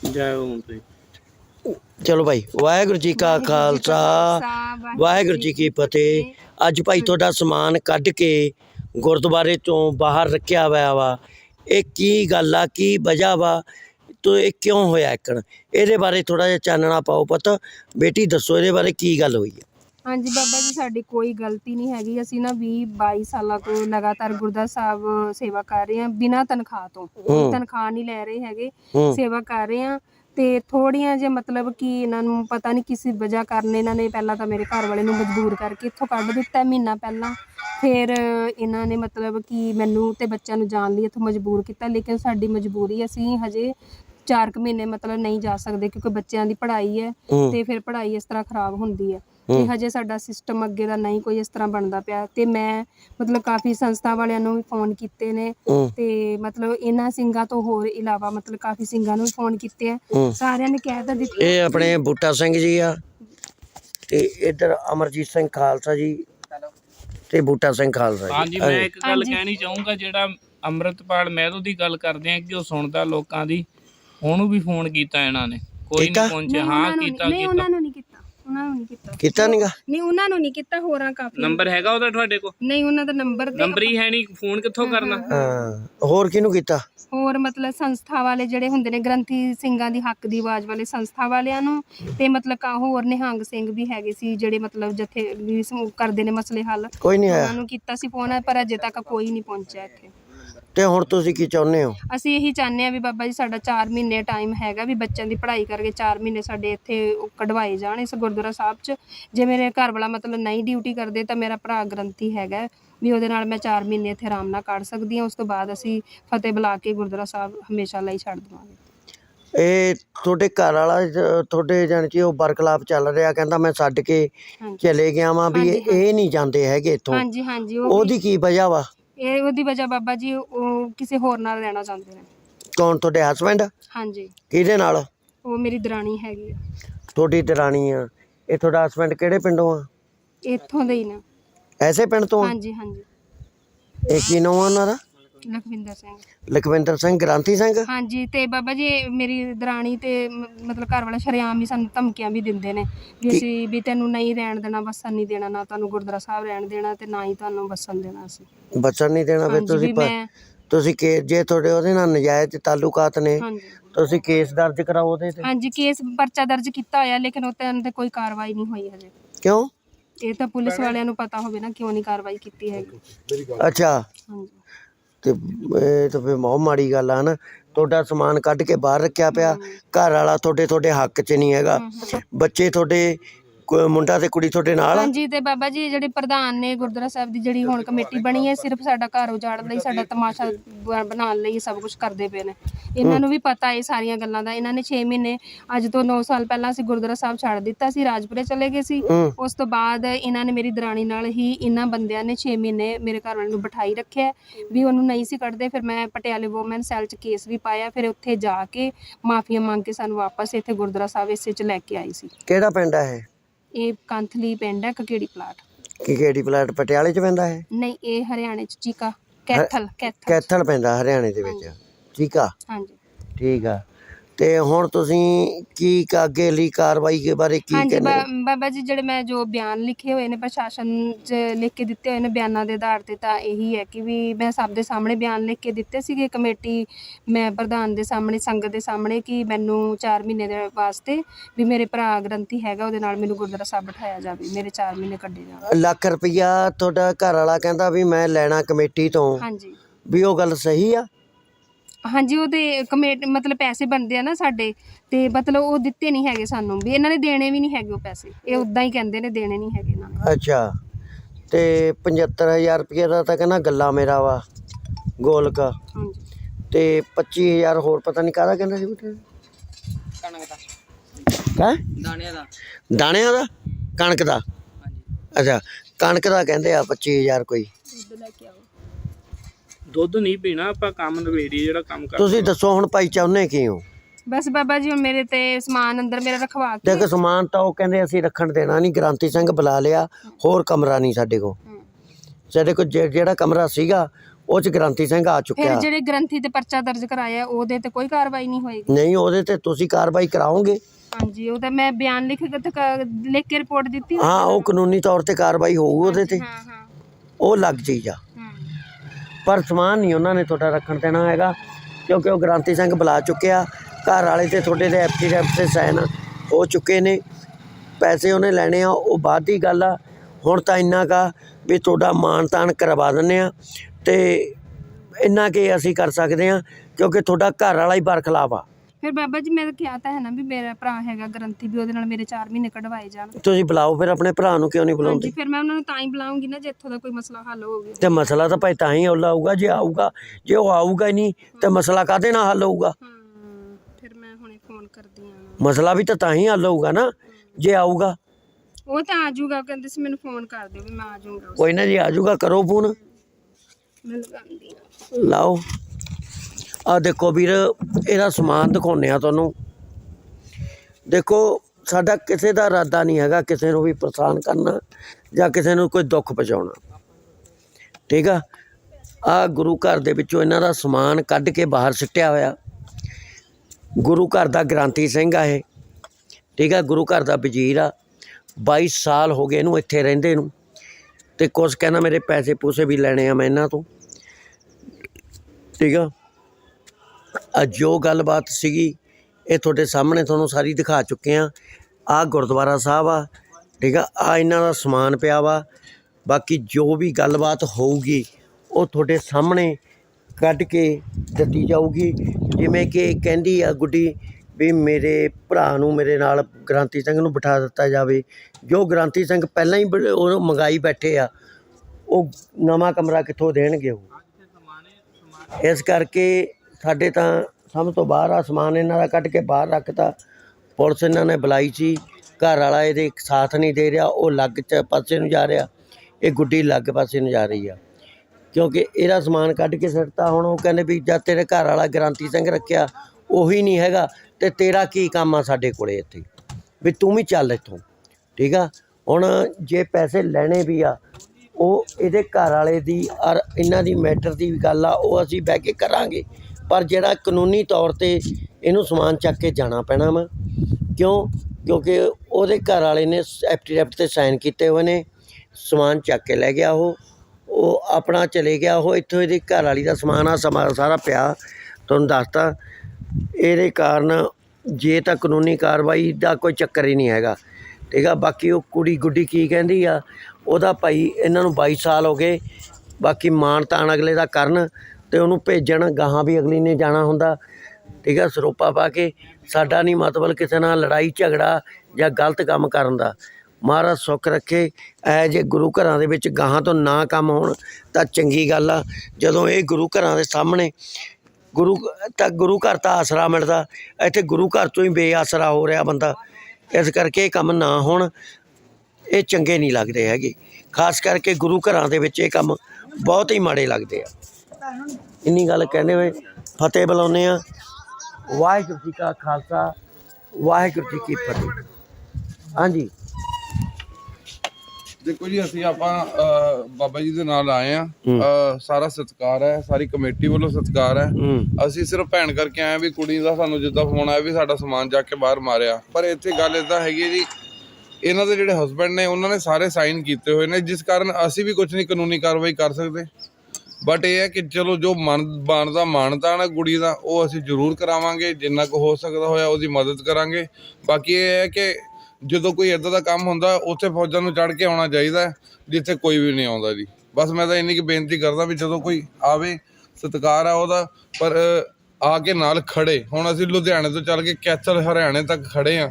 ਜੈ ਓਮ ਚਲੋ ਭਾਈ, ਵਾਹਿਗੁਰੂ ਜੀ ਕਾ ਖਾਲਸਾ, ਵਾਹਿਗੁਰੂ ਜੀ ਕੀ ਫਤਿਹ। ਅੱਜ ਭਾਈ ਤੁਹਾਡਾ ਸਮਾਨ ਕੱਢ ਕੇ ਗੁਰਦੁਆਰੇ ਤੋਂ ਬਾਹਰ ਰੱਖਿਆ ਹੋਇਆ ਵਾ। ਇਹ ਕੀ ਗੱਲ ਆ, ਕੀ ਵਜ੍ਹਾ ਵਾ? ਤੋ ਇਹ ਕਿਉਂ ਹੋਇਆ ਇੱਕਣ? ਇਹਦੇ ਬਾਰੇ ਥੋੜਾ ਜਿਹਾ ਚਾਨਣਾ ਪਾਓ ਪਤਾ। ਬੇਟੀ, ਦੱਸੋ ਇਹਦੇ ਬਾਰੇ ਕੀ ਗੱਲ ਹੋਈ ਆ? ਹਾਂਜੀ ਬਾਬਾ ਜੀ ਸਾਡੀ ਕੋਈ ਗਲਤੀ ਨਹੀਂ ਹੈਗੀ। ਅਸੀਂ ਨਾ 20 22 ਸਾਲਾਂ ਤੋਂ ਲਗਾਤਾਰ ਗੁਰਦਾ ਸਾਹਿਬ ਸੇਵਾ ਕਰ ਰਹੇ ਹਾਂ ਬਿਨਾਂ ਤਨਖਾਹ ਤੋਂ। ਹੂੰ। ਤਨਖਾਹ ਨਹੀਂ ਲੈ ਰਹੇ ਹੈਗੇ ਹੂੰ। ਸੇਵਾ ਕਰ ਰਹੇ ਹਾਂ। ਤੇ ਥੋੜੀਆਂ ਜੇ ਮਤਲਬ ਕਿ ਇਹਨਾਂ ਨੂੰ ਪਤਾ ਨਹੀਂ ਕਿਸੇ ਵਜ੍ਹਾ ਕਾਰਨ ਇਹਨਾਂ ਨੇ ਪਹਿਲਾਂ ਤਾਂ ਮੇਰੇ ਘਰ ਵਾਲੇ ਨੂੰ ਮਜਬੂਰ ਕਰਕੇ ਇੱਥੋਂ ਕੱਢ ਦਿੱਤਾ ਮਹੀਨਾ ਪਹਿਲਾਂ। ਫਿਰ ਇਹਨਾਂ ਨੇ ਮਤਲਬ ਕਿ ਮੈਨੂੰ ਤੇ ਬੱਚਿਆਂ ਨੂੰ ਜਾਣ ਲਈ ਇੱਥੋਂ ਮਜਬੂਰ ਕੀਤਾ ਲੇਕਿਨ ਸਾਡੀ ਮਜਬੂਰੀ ਅਸੀਂ ਹਜੇ 4 ਕੁ ਮਹੀਨੇ ਮਤਲਬ ਨਹੀਂ ਜਾ ਸਕਦੇ ਕਿਉਂਕਿ ਬੱਚਿਆਂ ਦੀ ਪੜ੍ਹਾਈ ਹੈ ਹੂੰ। ਤੇ ਫਿਰ ਪੜ੍ਹਾਈ ਇਸ ਤਰ੍ਹਾਂ ਖਰਾਬ ਹੁੰਦੀ ਹੈ। ਤੇ ਹਜੇ ਸਾਡਾ ਸਿਸਟਮ ਅੱਗੇ ਦਾ ਨਹੀਂ ਕੋਈ ਇਸ ਤਰ੍ਹਾਂ ਬਣਦਾ ਪਿਆ। ਤੇ ਮੈਂ ਮਤਲਬ ਕਾਫੀ ਸੰਸਥਾ ਵਾਲਿਆਂ ਨੂੰ ਵੀ ਫੋਨ ਕੀਤੇ ਨੇ। ਤੇ ਮਤਲਬ ਇਹਨਾਂ ਸਿੰਘਾਂ ਤੋਂ ਹੋਰ ਇਲਾਵਾ ਮਤਲਬ ਕਾਫੀ ਸਿੰਘਾਂ ਨੂੰ ਵੀ ਫੋਨ ਕੀਤੇ ਆ। ਸਾਰਿਆਂ ਨੇ ਕਹਿ ਤਾਂ ਦਿੱਤਾ। ਇਹ ਆਪਣੇ ਬੂਟਾ ਸਿੰਘ ਜੀ ਆ। ਤੇ ਇੱਧਰ ਅਮਰਜੀਤ ਸਿੰਘ ਖਾਲਸਾ ਜੀ ਤੇ ਬੂਟਾ ਸਿੰਘ ਖਾਲਸਾ ਜੀ। ਹਾਂਜੀ ਮੈਂ ਇੱਕ ਗੱਲ ਕਹਿਣੀ ਚਾਹੂੰਗਾ ਜਿਹੜਾ ਅੰਮ੍ਰਿਤਪਾਲ ਮਹਿਰੂ ਦੀ ਗੱਲ ਕਰਦੇ ਆ ਕਿ ਉਹ ਸੁਣਦਾ ਲੋਕਾਂ ਦੀ ਉਹਨੂੰ ਵੀ ਫੋਨ ਕੀਤਾ ਇਹਨਾਂ ਨੇ। ਕੋਈ? ਨਹੀਂ ਪਹੁੰਚਿਆ। ਹਾਂ ਕੀਤਾ ਨਹੀਂ ਕੀਤਾ। ਉਹਨਾਂ ਨੂੰ ਨਹੀਂ ਕੀਤਾ। ਕੀਤਾ ਨੀਗਾ? ਨਹੀਂ ਉਹਨਾਂ ਨੂੰ ਨਹੀਂ ਕੀਤਾ ਹੋਰਾਂ ਕਾਫੀ ਨੰਬਰ ਹੈਗਾ ਉਹਦਾ ਤੁਹਾਡੇ ਕੋਲ? ਨਹੀਂ ਉਹਨਾਂ ਦਾ ਨੰਬਰ ਤੇ ਨੰਬਰ ਹੀ ਹੈ ਨਹੀਂ ਫੋਨ ਕਿੱਥੋਂ ਕਰਨਾ? ਹਾਂ। ਹੋਰ ਕਿਹਨੂੰ ਕੀਤਾ? ਹੋਰ ਮਤਲਬ ਸੰਸਥਾ ਵਾਲੇ ਜਿਹੜੇ ਹੁੰਦੇ ਨੇ ਗ੍ਰੰਥੀ ਸਿੰਘਾਂ ਦੀ ਹੱਕ ਦੀ ਆਵਾਜ਼ ਵਾਲੇ ਸੰਸਥਾ ਵਾਲਿਆਂ ਨੂੰ ਤੇ ਮਤਲਬ ਕਾ ਹੋਰ ਨਿਹੰਗ ਸਿੰਘ ਵੀ ਹੈਗੇ ਸੀ ਜਿਹੜੇ ਮਤਲਬ ਜਥੇ ਵੀ ਸਮੂਹ ਕਰਦੇ ਨੇ ਮਸਲੇ ਹੱਲ। ਕੋਈ ਨਹੀਂ ਆਇਆ। ਉਹਨਾਂ ਨੂੰ ਕੀਤਾ ਸੀ ਫੋਨ ਪਰ ਅਜੇ ਤੱਕ ਕੋਈ ਨਹੀਂ ਪਹੁੰਚਿਆ ਇੱਥੇ। ਤੇ ਹੁਣ ਤੁਸੀਂ ਕੀ ਚਾਹੁੰਦੇ ਹੋ? ਅਸੀਂ ਇਹੀ ਚਾਹੁੰਦੇ ਆ ਵੀ ਬਾਬਾ ਜੀ ਸਾਡਾ 4 ਮਹੀਨੇ ਟਾਈਮ ਹੈਗਾ ਵੀ ਬੱਚਿਆਂ ਦੀ ਪੜ੍ਹਾਈ ਕਰਕੇ 4 ਮਹੀਨੇ ਸਾਡੇ ਇੱਥੇ ਉਹ ਕਢਵਾਏ ਜਾਣ ਇਸ ਗੁਰਦੁਆਰਾ ਸਾਹਿਬ 'ਚ। ਜੇ ਮੇਰੇ ਘਰ ਵਾਲਾ ਮਤਲਬ ਨਹੀਂ ਡਿਊਟੀ ਕਰਦੇ ਤਾਂ ਮੇਰਾ ਭਰਾ ਗ੍ਰੰਥੀ ਹੈਗਾ ਵੀ ਉਹਦੇ ਨਾਲ ਮੈਂ 4 ਮਹੀਨੇ ਇੱਥੇ ਆਰਾਮ ਨਾਲ ਕੱਢ ਸਕਦੀ ਹਾਂ। ਉਸ ਤੋਂ ਬਾਅਦ ਅਸੀਂ ਫਤਿਹ ਬੁਲਾ ਕੇ ਗੁਰਦੁਆਰਾ ਸਾਹਿਬ ਹਮੇਸ਼ਾ ਲਈ ਛੱਡ ਦੇਵਾਂਗੇ। ਇਹ ਤੁਹਾਡੇ ਘਰ ਵਾਲਾ ਜ- ਤੁਹਾਡੇ ਜਾਣੀ ਕਿ ਉਹ ਬਰਖਲਾਫ ਚੱਲ ਰਿਹਾ ਕਹਿੰਦਾ ਮੈਂ ਛੱਡ ਕੇ ਹਾਂਜੀ। ਚਲੇ ਗਿਆ ਵਾਂ ਵੀ ਇਹ ਇਹ ਨਹੀਂ ਜਾਂਦੇ ਹੈਗੇ ਇੱਥੋਂ। ਹਾਂਜੀ ਹਾਂਜੀ ਉਹ ਉਹਦੀ ਕੀ ਵਜ੍ਹਾ ਵਾ? ਇਹ ਉਹਦੀ ਵਜ੍ਹਾ ਬਾਬਾ ਜੀ ਉਹ ਕਿਸੇ ਹੋਰ ਨਾਲ ਰਹਿਣਾ ਚਾਹੁੰਦੇ ਨੇ। ਕੌਣ? ਤੁਹਾਡੇ ਹਸਬੰਡ ਹਾਂਜੀ। ਕਿਹਦੇ ਨਾਲ? ਉਹ ਮੇਰੀ ਦਰਾਣੀ ਹੈਗੀ ਆ। ਤੁਹਾਡੀ ਦਰਾਣੀ ਆ। ਇਹ ਤੁਹਾਡਾ ਹਸਬੰਡ ਕਿਹੜੇ ਪਿੰਡੋਂ ਆ? ਇੱਥੋਂ ਦੇ ਹੀ ਨੇ। ਐਸੇ ਪਿੰਡ ਤੋਂ ਆ? ਹਾਂਜੀ ਹਾਂਜੀ। ਇਹ ਕੀ ਨਾਮ ਆ ਉਹਨਾਂ ਦਾ? ਲਖਵਿੰਦਰ ਸਿੰਘ। ਲਖਵਿੰਦਰ ਸਿੰਘ ਗ੍ਰਾਂਥੀ ਸਿੰਘ? ਹਾਂਜੀ ਤੇ ਬਾਬਾ ਜੀ ਮੇਰੀ ਦਰਾਣੀ ਤੇ ਮ- ਮਤਲਬ ਘਰ ਵਾਲਾ ਸ਼ਰੇਆਮ ਹੀ ਸਾਨੂੰ ਧਮਕੀਆਂ ਵੀ ਦਿੰਦੇ ਨੇ ਵੀ ਅਸੀਂ ਵੀ ਤੈਨੂੰ ਨਹੀਂ ਰਹਿਣ ਦੇਣਾ ਵਸਣ ਨਹੀਂ ਦੇਣਾ ਨਾ ਤੁਹਾਨੂੰ ਗੁਰਦੁਆਰਾ ਸਾਹਿਬ ਰਹਿਣ ਦੇਣਾ ਤੇ ਨਾ ਹੀ ਤੁਹਾਨੂੰ ਵਸਣ ਦੇਣਾ ਅਸੀਂ। ਬਚਨ ਨਹੀਂ ਦੇਣਾ ਫਿਰ ਹਾਂਜੀ ਤੁਸੀਂ ਪ- ਮੈਂ ਤੁਸੀਂ ਕੇ ਜੇ ਤੁਹਾਡੇ ਉਹਦੇ ਨਾਲ ਨਜਾਇਜ਼ ਤਾਲੁਕਾਤ ਨੇ ਹਾਂਜੀ। ਤੁਸੀਂ ਕੇਸ ਦਰਜ ਕਰਾਓ ਉਹਦੇ ਤੇ। ਹਾਂਜੀ ਕੇਸ ਪਰਚਾ ਦਰਜ ਕੀਤਾ ਹੋਇਆ ਲੇਕਿਨ ਉਹ ਤੇ ਤੇ ਕੋਈ ਕਾਰਵਾਈ ਨਹੀਂ ਹੋਈ ਹਜੇ। ਕਿਉਂ? ਇਹ ਤਾਂ ਪੁਲਿਸ ਵਾਲਿਆਂ ਨੂੰ ਪਤਾ ਹੋਵੇ ਨਾ ਕਿਉਂ ਨਹੀਂ ਕਾਰਵਾਈ ਕੀਤੀ ਹੈਗੀ। ਅੱਛਾ। ਹਾਂਜੀ। ਤੇ ਇਹ ਤਾਂ ਫਿਰ ਬਹੁਤ ਮਾੜੀ ਗੱਲ ਆ ਨਾ ਤੁਹਾਡਾ ਸਮਾਨ ਕੱਢ ਕੇ ਬਾਹਰ ਰੱਖਿਆ ਪਿਆ। ਘਰ ਵਾਲਾ ਤੁਹਾਡੇ ਤੁਹਾਡੇ ਹੱਕ 'ਚ ਨਹੀਂ ਹੈਗਾ। ਬੱਚੇ ਤੁਹਾਡੇ ਕੋ- ਮੁੰਡਾ ਤੇ ਕੁੜੀ ਤੁਹਾਡੇ ਨਾਲ ਆ? ਹਾਂਜੀ ਤੇ ਬਾਬਾ ਜੀ ਜਿਹੜੇ ਪ੍ਰਧਾਨ ਨੇ ਗੁਰਦੁਆਰਾ ਸਾਹਿਬ ਦੀ ਜਿਹੜੀ ਹੁਣ ਕਮੇਟੀ ਬਣੀ ਹੈ ਸਿਰਫ ਸਾਡਾ ਘਰ ਉਜਾੜਨ ਲਈ ਸਾਡਾ ਤਮਾਸ਼ਾ ਬ- ਬਣਾਉਣ ਲਈ ਇਹ ਸਭ ਕੁਝ ਕਰਦੇ ਪਏ ਨੇ। ਇਹਨਾਂ ਨੂੰ ਵੀ ਪਤਾ ਇਹ ਸਾਰੀਆਂ ਗੱਲਾਂ ਦਾ। ਇਹਨਾਂ ਨੇ 6 ਮਹੀਨੇ ਅੱਜ ਤੋਂ 9 ਸਾਲ ਪਹਿਲਾਂ ਅਸੀਂ ਗੁਰਦੁਆਰਾ ਸਾਹਿਬ ਛੱਡ ਦਿੱਤਾ ਸੀ ਰਾਜਪੁਰੇ ਚਲੇ ਗਏ ਸੀ। ਹੂੰ। ਉਸ ਤੋਂ ਬਾਅਦ ਇਹਨਾਂ ਨੇ ਮੇਰੀ ਦਰਾਣੀ ਨਾਲ ਹੀ ਇਹਨਾਂ ਬੰਦਿਆਂ ਨੇ 6 ਮਹੀਨੇ ਮੇਰੇ ਘਰ ਵਾਲੇ ਨੂੰ ਬਿਠਾਈ ਰੱਖਿਆ। ਵੀ ਉਹਨੂੰ ਨਹੀਂ ਸੀ ਕੱਢਦੇ ਫਿਰ ਮੈਂ ਪਟਿਆਲੇ ਵੂਮਨ ਸੈੱਲ 'ਚ ਕੇਸ ਵੀ ਪਾਇਆ। ਫਿਰ ਉੱਥੇ ਜਾ ਕੇ ਮਾਫੀਆ ਮੰਗ ਕੇ ਸਾਨੂੰ ਵਾਪਸ ਇੱਥੇ ਗੁਰਦੁਆਰਾ ਸਾਹਿਬ ਇਸੇ 'ਚ ਲੈ ਕੇ ਆਈ ਸੀ। ਕਿਹੜਾ ਪਿੰਡ ਆ ਇਹ? ਇਹ ਕੰਥਲੀ ਪਿੰਡ ਹੈ ਕਕੇੜੀ ਪਲਾਟ। ਕੀ ਕਿਹੜੀ ਪਲਾਟ ਪਟਿਆਲੇ 'ਚ ਪੈਂਦਾ ਹੈ ਨਹੀਂ ਇਹ ਹਰਿਆਣੇ 'ਚ ਚੀਕਾ। ਕੈਥਲ ਕੈਥਲ ਕੈਥਲ ਪੈਂਦਾ ਹਰਿਆਣੇ ਦੇ ਵਿੱਚ। ਠੀਕ ਆ ਹਾਂਜੀ। ਠੀਕ ਆ। ਤੇ ਹੁਣ ਤੁਸੀਂ ਕੀ ਕ- ਅੱਗੇ ਲਈ ਕਾਰਵਾਈ ਦੇ ਬਾਰੇ ਕੀ ਹਾਂਜੀ ਕਹਿੰਦੇ ਹੋ? ਬਾ- ਬਾਬਾ ਜੀ ਜਿਹੜੇ ਮੈਂ ਜੋ ਬਿਆਨ ਲਿਖੇ ਹੋਏ ਨੇ ਪ੍ਰਸ਼ਾਸਨ 'ਚ ਲਿਖ ਕੇ ਦਿੱਤੇ ਹੋਏ ਨੇ ਬਿਆਨਾਂ ਦੇ ਆਧਾਰ ਤੇ ਤਾਂ ਇਹੀ ਹੈ ਕਿ ਵੀ ਮੈਂ ਸਭ ਦੇ ਸਾਹਮਣੇ ਬਿਆਨ ਲਿਖ ਕੇ ਦਿੱਤੇ ਸੀਗੇ। ਕਮੇਟੀ ਮੈਂ ਪ੍ਰਧਾਨ ਦੇ ਸਾਹਮਣੇ ਸੰਗਤ ਦੇ ਸਾਹਮਣੇ ਕਿ ਮੈਨੂੰ 4 ਮਹੀਨੇ ਦੇ ਵਾਸਤੇ ਵੀ ਮੇਰੇ ਭਰਾ ਗ੍ਰੰਥੀ ਹੈਗਾ ਉਹਦੇ ਨਾਲ ਮੈਨੂੰ ਗੁਰਦੁਆਰਾ ਸਾਹਿਬ ਬਿਠਾਇਆ ਜਾਵੇ ਮੇਰੇ 4 ਮਹੀਨੇ ਕੱਢੇ ਜਾਣ। ਲੱਖ ਰੁਪਈਆ ਤੁਹਾਡਾ ਘਰ ਵਾਲਾ ਕਹਿੰਦਾ ਵੀ ਮੈਂ ਲੈਣਾ ਕਮੇਟੀ ਤੋਂ। ਹਾਂਜੀ। ਵੀ ਉਹ ਗੱਲ ਸਹੀ ਆ? ਹਾਂਜੀ ਉਹਦੇ ਕਮੇਟ ਮਤਲਬ ਪੈਸੇ ਬਣਦੇ ਆ ਨਾ ਸਾਡੇ ਤੇ ਮਤਲਬ ਉਹ ਦਿੱਤੇ ਨਹੀਂ ਹੈਗੇ ਸਾਨੂੰ ਵੀ ਇਹਨਾਂ ਨੇ ਦੇਣੇ ਵੀ ਨਹੀਂ ਹੈਗੇ ਉਹ ਪੈਸੇ। ਇਹ ਉਦਾਂ ਹੀ ਕਹਿੰਦੇ ਨੇ ਦੇਣੇ ਨਹੀਂ ਹੈਗੇ ਇਹਨਾਂ ਨੇ। ਅੱਛਾ ਤੇ 75000 ਰੁਪਏ ਦਾ ਤਾਂ ਕਹਿੰਦਾ ਗੱਲਾ ਮੇਰਾ ਵਾ ਗੋਲਕ। ਹਾਂਜੀ। ਤੇ 25000 ਹੋਰ ਪਤਾ ਨਹੀਂ ਕਾਹਦਾ ਕਹਿੰਦਾ ਸੀ ਬੇਟੇ? ਕਣਕ ਦਾ। ਹੈ? ਦਾਣਿਆਂ ਦਾ। ਦਾਣਿਆਂ ਦਾ? ਕਣਕ ਦਾ? ਹਾਂਜੀ। ਅੱਛਾ ਕਣਕ ਦਾ ਕਹਿੰਦੇ ਆ 25000 ਕੋਈ। ਦੁੱਧ ਲੈ ਕੇ ਆਓ ਦੁੱਧ ਨਹੀਂ ਪੀਣਾ ਆਪਾਂ ਕੰਮ ਨਵੇੜੀ ਜਿਹੜਾ ਕੰਮ ਕਰ ਤੁਸੀਂ ਦੱਸੋ ਹੁਣ ਭਾਈ ਚਾਹੁੰਦੇ ਕੀ ਹੋ ਬਸ ਬਾਬਾ ਜੀ ਹੁਣ ਮੇਰੇ ਤੇ ਸਮਾਨ ਅੰਦਰ ਮੇਰਾ ਰਖਵਾ ਕੇ। ਦੇਖ ਸਮਾਨ ਤਾਂ ਉਹ ਕਹਿੰਦੇ ਅਸੀਂ ਰੱਖਣ ਦੇਣਾ ਨਹੀਂ ਗ੍ਰਾਂਤੀ ਸਿੰਘ ਬੁਲਾ ਲਿਆ ਹੋਰ ਕਮਰਾ ਨਹੀਂ ਸਾਡੇ ਕੋਲ। ਸਾਡੇ ਕੋਲ ਜੇ- ਜਿਹੜਾ ਕਮਰਾ ਸੀਗਾ ਉਹ ਚ ਗ੍ਰਾਂਤੀ ਸਿੰਘ ਆ ਫਿਰ ਚੁੱਕਿਆ ਜਿਹੜੇ ਗ੍ਰੰਥੀ ਤੇ ਪਰਚਾ ਦਰਜ ਕਰਾਇਆ ਉਹਦੇ ਤੇ ਕੋਈ ਕਾਰਵਾਈ ਨਹੀਂ ਹੋਏਗੀ। ਨਹੀਂ ਉਹਦੇ ਤੇ ਤੁਸੀਂ ਕਾਰਵਾਈ ਕਰਾਓਗੇ? ਹਾਂਜੀ ਉਹ ਤਾਂ ਮੈਂ ਬਿਆਨ ਲਿਖ ਕੇ ਤੇ ਕ- ਲਿਖ ਕੇ ਰਿਪੋਰਟ ਦਿੱਤੀ ਹੋਈ ਹਾਂ ਉਹ ਕਾਨੂੰਨੀ ਤੌਰ ਤੇ ਕਾਰਵਾਈ ਹੋਊ ਉਹਦੇ ਤੇ। ਹਾਂ ਹਾਂ। ਉਹ ਲੱਗ ਚੀਜ਼ ਆ ਹਾਂ ਪਰ ਸਮਾਨ ਨਹੀਂ ਉਹਨਾਂ ਨੇ ਤੁਹਾਡਾ ਰੱਖਣ ਦੇਣਾ ਹੈਗਾ, ਕਿਉਂਕਿ ਉਹ ਗ੍ਰਾਂਤੀ ਸਿੰਘ ਬੁਲਾ ਚੁੱਕਿਆ, ਘਰ ਵਾਲੇ ਤੇ ਤੁਹਾਡੇ ਦੇ ਐਫਟੀਐਫ ਤੇ ਸਾਈਨ ਹੋ ਚੁੱਕੇ ਨੇ, ਪੈਸੇ ਉਹਨੇ ਲੈਣੇ ਆ, ਉਹ ਬਾਅਦ ਦੀ ਗੱਲ ਆ, ਹੁਣ ਤਾਂ ਇੰਨਾ ਕਾ ਵੀ ਤੁਹਾਡਾ ਮਾਣ ਤਾਣ ਕਰਵਾ ਦਿੰਦੇ ਆ, ਤੇ ਇੰਨਾ ਕੀ ਅਸੀਂ ਕਰ ਸਕਦੇ ਆ, ਕਿਉਂਕਿ ਤੁਹਾਡਾ ਘਰ ਵਾਲਾ ਹੀ ਬਰਖਲਾਫ ਆ। ਫਿਰ ਬਾਬਾ ਜੀ ਮੈਂ ਤਾਂ ਕਿਹਾ ਤਾਂ ਹੈ ਨਾ ਵੀ ਮੇਰਾ ਭਰਾ ਹੈਗਾ ਗ੍ਰੰਥੀ ਵੀ ਉਹਦੇ ਨਾਲ ਮੇਰੇ 4 ਮਹੀਨੇ ਕਢਵਾਏ ਜਾਣ। ਤੁਸੀਂ ਬੁਲਾਓ ਫਿਰ ਆਪਣੇ ਭਰਾ ਨੂੰ ਕਿਉਂ ਨਹੀਂ ਬੁਲਾਉਂਦੇ? ਫਿਰ ਮੈਂ ਉਹਨਾਂ ਨੂੰ ਤਾਂ ਹੀ ਬੁਲਾਉਂਗੀ ਨਾ ਜੇ ਇੱਥੋਂ ਦਾ ਕੋਈ ਮਸਲਾ ਹੱਲ ਹੋ ਗਿਆ ਤੇ ਮਸਲਾ ਤਾਂ ਭਾਈ ਤਾਂ ਹੀ ਹੱਲ ਆਊਗਾ ਜੇ ਆਊਗਾ ਜੇ ਉਹ ਆਊਗਾ ਹੀ ਨਹੀਂ ਤੇ ਮਸਲਾ ਕਾਹਦੇ ਨਾਲ ਹੱਲ ਹੋਊਗਾ? ਫਿਰ ਮੈਂ ਹੁਣੇ ਫੋਨ ਕਰਦੀ ਆ ਮਸਲਾ ਵੀ ਤਾਂ ਤਾਂ ਹੀ ਹੱਲ ਹੋਊਗਾ ਨਾ ਜੇ ਆਊਗਾ। ਉਹ ਤਾਂ ਆ ਜਾਊਗਾ ਉਹ ਕਹਿੰਦੇ ਸੀ ਮੈਨੂੰ ਫੋਨ ਕਰ ਦਿਓ ਵੀ ਮੈਂ ਆ ਜਾਊਂਗਾ ਕੋਈ ਨਾ ਜੇ ਆਜੂਗਾ ਕਰੋ ਫੋਨ। ਮੈਂ ਲਗਾਉਂਦੀ ਆ ਲਾਓ। ਆ ਦੇਖੋ ਵੀਰ, ਇਹਦਾ ਸਮਾਨ ਦਿਖਾਉਂਦੇ ਆ ਤੁਹਾਨੂੰ। ਦੇਖੋ, ਸਾਡਾ ਕਿਸੇ ਦਾ ਇਰਾਦਾ ਨਹੀਂ ਹੈਗਾ ਕਿਸੇ ਨੂੰ ਵੀ ਪਰੇਸ਼ਾਨ ਕਰਨਾ ਜਾਂ ਕਿਸੇ ਨੂੰ ਕੋਈ ਦੁੱਖ ਪਹੁੰਚਾਉਣਾ। ਠੀਕ ਆ? ਆ ਗੁਰੂ ਘਰ ਦੇ ਵਿੱਚੋਂ ਇਹਨਾਂ ਦਾ ਸਮਾਨ ਕੱਢ ਕੇ ਬਾਹਰ ਸਿੱਟਿਆ ਹੋਇਆ। ਗੁਰੂ ਘਰ ਦਾ ਗ੍ਰਾਂਤੀ ਸਿੰਘ ਆ ਇਹ। ਠੀਕ ਆ? ਗੁਰੂ ਘਰ ਦਾ ਵਜ਼ੀਰ ਆ। 22 ਸਾਲ ਹੋ ਗਏ ਇਹਨੂੰ ਇੱਥੇ ਰਹਿੰਦੇ ਨੂੰ। ਤੇ ਕੁਛ ਕਹਿੰਦਾ ਮੇਰੇ ਪੈਸੇ ਪੂਸੇ ਵੀ ਲੈਣੇ ਆ ਮੈਂ ਇਹਨਾਂ ਤੋਂ। ਠੀਕ ਆ? ਜੋ ਗੱਲਬਾਤ ਸੀਗੀ, ਇਹ ਤੁਹਾਡੇ ਸਾਹਮਣੇ ਤੁਹਾਨੂੰ ਸਾਰੀ ਦਿਖਾ ਚੁੱਕੇ ਆ ਆ ਗੁਰਦੁਆਰਾ ਸਾਹਿਬ ਆ, ਠੀਕ ਆ? ਆ ਇਹਨਾਂ ਦਾ ਸਮਾਨ ਪਿਆ ਵਾ। ਬਾਕੀ ਜੋ ਵੀ ਗੱਲਬਾਤ ਹੋਊਗੀ, ਉਹ ਤੁਹਾਡੇ ਸਾਹਮਣੇ ਕੱਢ ਕੇ ਦਿੱਤੀ ਜਾਊਗੀ। ਜਿਵੇਂ ਕਿ ਕਹਿੰਦੀ ਆ ਗੁੱਡੀ ਵੀ ਮੇਰੇ ਭਰਾ ਨੂੰ ਮੇਰੇ ਨਾਲ ਗ੍ਰਾਂਤੀ ਸਿੰਘ ਨੂੰ ਬਿਠਾ ਦਿੱਤਾ ਜਾਵੇ। ਜੋ ਗ੍ਰਾਂਤੀ ਸਿੰਘ ਪਹਿਲਾਂ ਹੀ ਬ- ਉਹ ਮੰਗਾਈ ਬੈਠੇ ਆ, ਉਹ ਨਵਾਂ ਕਮਰਾ ਕਿੱਥੋਂ ਦੇਣਗੇ ਉਹ? ਇਸ ਕਰਕੇ ਸਾਡੇ ਤਾਂ ਸਮਝ ਤੋਂ ਬਾਹਰ ਆ ਸਮਾਨ ਇਹਨਾਂ ਦਾ ਕੱਢ ਕੇ ਬਾਹਰ ਰੱਖਤਾ। ਪੁਲਿਸ ਇਹਨਾਂ ਨੇ ਬੁਲਾਈ ਸੀ। ਘਰ ਵਾਲਾ ਇਹਦੇ ਸਾਥ ਨਹੀਂ ਦੇ ਰਿਹਾ, ਉਹ ਲੱਗ ਚ ਪਾਸੇ ਨੂੰ ਜਾ ਰਿਹਾ। ਇਹ ਗੁੱਡੀ ਲੱਗ ਪਾਸੇ ਨੂੰ ਜਾ ਰਹੀ ਆ। ਕਿਉਂਕਿ ਇਹਦਾ ਸਮਾਨ ਕੱਢ ਕੇ ਸਿੱਟਤਾ, ਹੁਣ ਉਹ ਕਹਿੰਦੇ ਵੀ ਜਦ ਤੇਰੇ ਘਰ ਵਾਲਾ ਗ੍ਰਾਂਤੀ ਸਿੰਘ ਰੱਖਿਆ, ਉਹੀ ਨਹੀਂ ਹੈਗਾ ਤੇ ਤੇਰਾ ਕੀ ਕੰਮ ਆ ਸਾਡੇ ਕੋਲੇ ਇੱਥੇ? ਵੀ ਤੂੰ ਵੀ ਚੱਲ ਇੱਥੋਂ। ਠੀਕ ਆ? ਹੁਣ ਜੇ ਪੈਸੇ ਲੈਣੇ ਵੀ ਆ, ਉਹ ਇਹਦੇ ਘਰ ਵਾਲੇ ਦੀ ਔਰ ਇਹਨਾਂ ਦੀ ਮੈਟਰ ਦੀ ਵੀ ਗੱਲ ਆ, ਉਹ ਅਸੀਂ ਬਹਿ ਕੇ ਕਰਾਂਗੇ। ਪਰ ਜਿਹੜਾ ਕਾਨੂੰਨੀ ਤੌਰ ਤੇ ਇਹਨੂੰ ਸਮਾਨ ਚੱਕ ਕੇ ਜਾਣਾ ਪੈਣਾ ਵਾ, ਕਿਉਂ? ਕਿਉਂਕਿ ਉਹਦੇ ਘਰ ਵਾਲੇ ਨੇ ਐਫਟੀਐਫ ਤੇ ਸਾਈਨ ਕੀਤੇ ਹੋਏ ਨੇ, ਸਮਾਨ ਚੱਕ ਕੇ ਲੈ ਗਿਆ ਉਹ ਉਹ ਆਪਣਾ ਚਲੇ ਗਿਆ, ਉਹ ਇੱਥੋਂ ਇਹਦੀ ਘਰ ਵਾਲੀ ਦਾ ਸਮਾਨ ਆ, ਸਮਾਨ ਸਾਰਾ ਪਿਆ, ਤੁਹਾਨੂੰ ਦੱਸਤਾ। ਇਹਦੇ ਕਾਰਨ ਜੇ ਤਾਂ ਕਾਨੂੰਨੀ ਕਾਰਵਾਈ ਦਾ ਕੋਈ ਚੱਕਰ ਹੀ ਨਹੀਂ ਹੈਗਾ। ਠੀਕ ਆ, ਬਾਕੀ ਉਹ ਕੁੜੀ ਗੁੱਡੀ ਕੀ ਕਹਿੰਦੀ ਆ, ਉਹਦਾ ਭਾਈ, ਇਹਨਾਂ ਨੂੰ 22 ਸਾਲ ਹੋ ਗਏ, ਬਾਕੀ ਮਾਣ ਤਾਣ ਅਗਲੇ ਦਾ ਕਰਨ ਅਤੇ ਉਹਨੂੰ ਭੇਜਣ, ਗਾਹਾਂ ਵੀ ਅਗਲੀ ਨੇ ਜਾਣਾ ਹੁੰਦਾ। ਠੀਕ ਆ, ਸਰੋਪਾ ਪਾ ਕੇ ਸਾਡਾ ਨਹੀਂ ਮਤਲਬ ਕਿਸੇ ਨਾਲ ਲੜਾਈ, ਝਗੜਾ ਜਾਂ ਗਲਤ ਕੰਮ ਕਰਨ ਦਾ। ਮਹਾਰਾਜ ਸੁੱਖ ਰੱਖੇ, ਐ ਜੇ ਗੁਰੂ ਘਰਾਂ ਦੇ ਵਿੱਚ ਗਾਹਾਂ ਤੋਂ ਨਾ ਕੰਮ ਹੋਣ, ਤਾਂ ਚੰਗੀ ਗੱਲ ਆ। ਜਦੋਂ ਇਹ ਗੁਰੂ ਘਰਾਂ ਦੇ ਸਾਹਮਣੇ ਗੁਰੂ, ਤਾਂ ਗੁਰੂ ਘਰ ਤਾਂ ਆਸਰਾ ਮਿਲਦਾ। ਇੱਥੇ ਗੁਰੂ ਘਰ ਤੋਂ ਹੀ ਬੇਆਸਰਾ ਹੋ ਰਿਹਾ ਬੰਦਾ। ਇਸ ਕਰਕੇ ਇਹ ਕੰਮ ਨਾ ਹੋਣ, ਇਹ ਚੰਗੇ ਨਹੀਂ ਲੱਗਦੇ ਹੈਗੇ। ਖਾਸ ਕਰਕੇ ਗੁਰੂ ਘਰਾਂ ਦੇ ਵਿੱਚ ਇਹ ਕੰਮ ਬਹੁਤ ਹੀ ਮਾੜੇ ਲੱਗਦੇ ਆ। ਇੰਨੀ ਗੱਲ ਕਹਿੰਦੇ ਹੋਏ ਫਤਿਹ ਬੁਲਾਉਂਦੇ ਆ ਵਾਹਿਗੁਰੂ ਜੀ ਕਾ ਖਾਲਸਾ ਵਾਹਿਗੁਰੂ ਜੀ ਕੀ ਫਤਿਹ। ਹਾਂਜੀ। ਦੇਖੋ ਜੀ ਅਸੀਂ ਆਪਾਂ ਬਾਬਾ ਜੀ ਦੇ ਨਾਲ ਆਏ ਆ। ਸਾਰਾ ਸਤਿਕਾਰ ਹੈ ਸਾਰੀ ਕਮੇਟੀ ਵੱਲੋਂ ਸਤਿਕਾਰ ਹੈ। ਹੂੰ। ਅਸੀਂ ਸਿਰਫ ਭੈਣ ਕਰਕੇ ਆਏ ਆ ਵੀ ਕੁੜੀ ਦਾ ਸਾਨੂੰ ਜਿੱਦਾਂ ਫੋਨ ਆਇਆ ਵੀ ਸਾਡਾ ਸਮਾਨ ਜਾ ਕੇ ਬਾਹਰ ਮਾਰਿਆ। ਪਰ ਇੱਥੇ ਗੱਲ ਇਦਾਂ ਹੈਗੀ ਹੈ ਜੀ ਇਹਨਾਂ ਦੇ ਜਿਹੜੇ ਹਸਬੰਡ ਨੇ ਉਹਨਾਂ ਨੇ ਸਾਰੇ ਸਾਈਨ ਕੀਤੇ ਹੋਏ ਨੇ ਜਿਸ ਕਾਰਨ ਅਸੀਂ ਵੀ ਕੁਝ ਨਹੀਂ ਕਾਨੂੰਨੀ ਕਾਰਵਾਈ ਕਰ ਸਕਦੇ। ਬਟ ਇਹ ਹੈ ਕਿ ਚਲੋ ਜੋ ਮਨ, ਬਣਦਾ ਮਾਨਤਾ ਨਾ ਕੁੜੀ ਦਾ, ਉਹ ਅਸੀਂ ਜ਼ਰੂਰ ਕਰਾਵਾਂਗੇ, ਜਿੰਨਾ ਕੁ ਹੋ ਸਕਦਾ ਹੋਇਆ ਉਹਦੀ ਮਦਦ ਕਰਾਂਗੇ। ਬਾਕੀ ਇਹ ਹੈ ਕਿ ਜਦੋਂ ਕੋਈ ਇਦਾਂ ਦਾ ਕੰਮ ਹੁੰਦਾ, ਉੱਥੇ ਫੌਜਾਂ ਨੂੰ ਚੜ ਕੇ ਆਉਣਾ ਚਾਹੀਦਾ ਜਿੱਥੇ ਕੋਈ ਵੀ ਨਹੀਂ ਆਉਂਦਾ ਜੀ। ਬਸ ਮੈਂ ਤਾਂ ਇੰਨੀ ਕਿ ਬੇਨਤੀ ਕਰਦਾ ਵੀ ਜਦੋਂ ਕੋਈ ਆਵੇ, ਸਤਿਕਾਰ ਆ ਉਹਦਾ, ਪਰ ਆ ਕੇ ਨਾਲ ਖੜੇ। ਹੁਣ ਅਸੀਂ ਲੁਧਿਆਣੇ ਤੋਂ ਚੱਲ ਕੇ ਕੈਥਲ, ਹਰਿਆਣੇ ਤੱਕ ਖੜੇ ਆ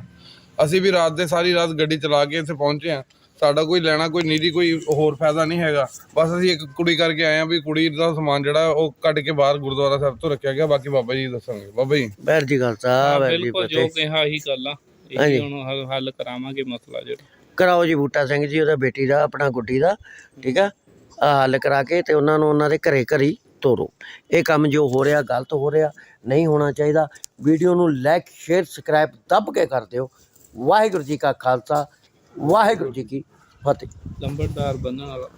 ਅਸੀਂ ਵੀ ਰਾਤ ਦੇ ਸਾਰੀ ਰਾਤ ਗੱਡੀ ਚਲਾ ਕੇ ਇੱਥੇ ਪਹੁੰਚੇ ਆ ਸਾਡਾ ਕੋਈ ਲੈਣਾ ਕੋਈ ਨਿੱਜੀ ਕੋਈ ਹੋਰ ਫਾਇਦਾ ਨਹੀਂ ਹੈਗਾ। ਬਸ ਅਸੀਂ ਇੱਕ ਕੁੜੀ ਕਰਕੇ ਆਏ ਆ ਵੀ ਕੁੜੀ ਦਾ ਸਮਾਨ ਜਿਹੜਾ ਉਹ ਕੱਢ ਕੇ ਬਾਹਰ ਗੁਰਦੁਆਰਾ ਸਾਹਿਬ ਤੋਂ ਰੱਖਿਆ ਗਿਆ। ਬਾਕੀ ਬਾਬਾ ਜੀ ਦੱਸਣਗੇ। ਬਾਬਾ ਜੀ। ਬੈਰ ਜੀ ਖਾਲਸਾ ਵੈਰ ਜੀ ਬਿਲਕੁਲ ਜੋ ਕਿਹਾ ਹੀ ਗੱਲ ਆ। ਇਹ। ਹੁਣ ਹੱਲ- ਕਰਾਵਾਂਗੇ ਮਸਲਾ ਜਿਹੜਾ। ਕਰਾਓ ਜੀ ਬੂਟਾ ਸਿੰਘ ਜੀ ਉਹਦਾ ਬੇਟੀ ਦਾ ਆਪਣਾ ਗੁੱਡੀ ਦਾ ਠੀਕ ਆ? ਹੱਲ ਕਰਾ ਕੇ ਤੇ ਉਹਨਾਂ ਨੂੰ ਉਹਨਾਂ ਦੇ ਘਰੇ ਘਰੀ ਤੋਰੋ। ਇਹ ਕੰਮ ਜੋ ਹੋ ਰਿਹਾ ਗਲਤ ਹੋ ਰਿਹਾ ਨਹੀਂ ਹੋਣਾ ਚਾਹੀਦਾ। ਵੀਡੀਓ ਨੂੰ ਲਾਈਕ ਸ਼ੇਅਰ ਸਬਸਕ੍ਰਾਈਬ ਦੱਬ ਕੇ ਕਰ ਦਿਓ। ਵਾਹਿਗੁਰੂ ਜੀ ਕਾ ਖਾਲਸਾ ਵਾਹਿਗੁਰੂ ਜੀ ਕੀ ਫਤਿਹ। ਲੰਬੜਦਾਰ ਬੰਨਣ ਵਾਲਾ।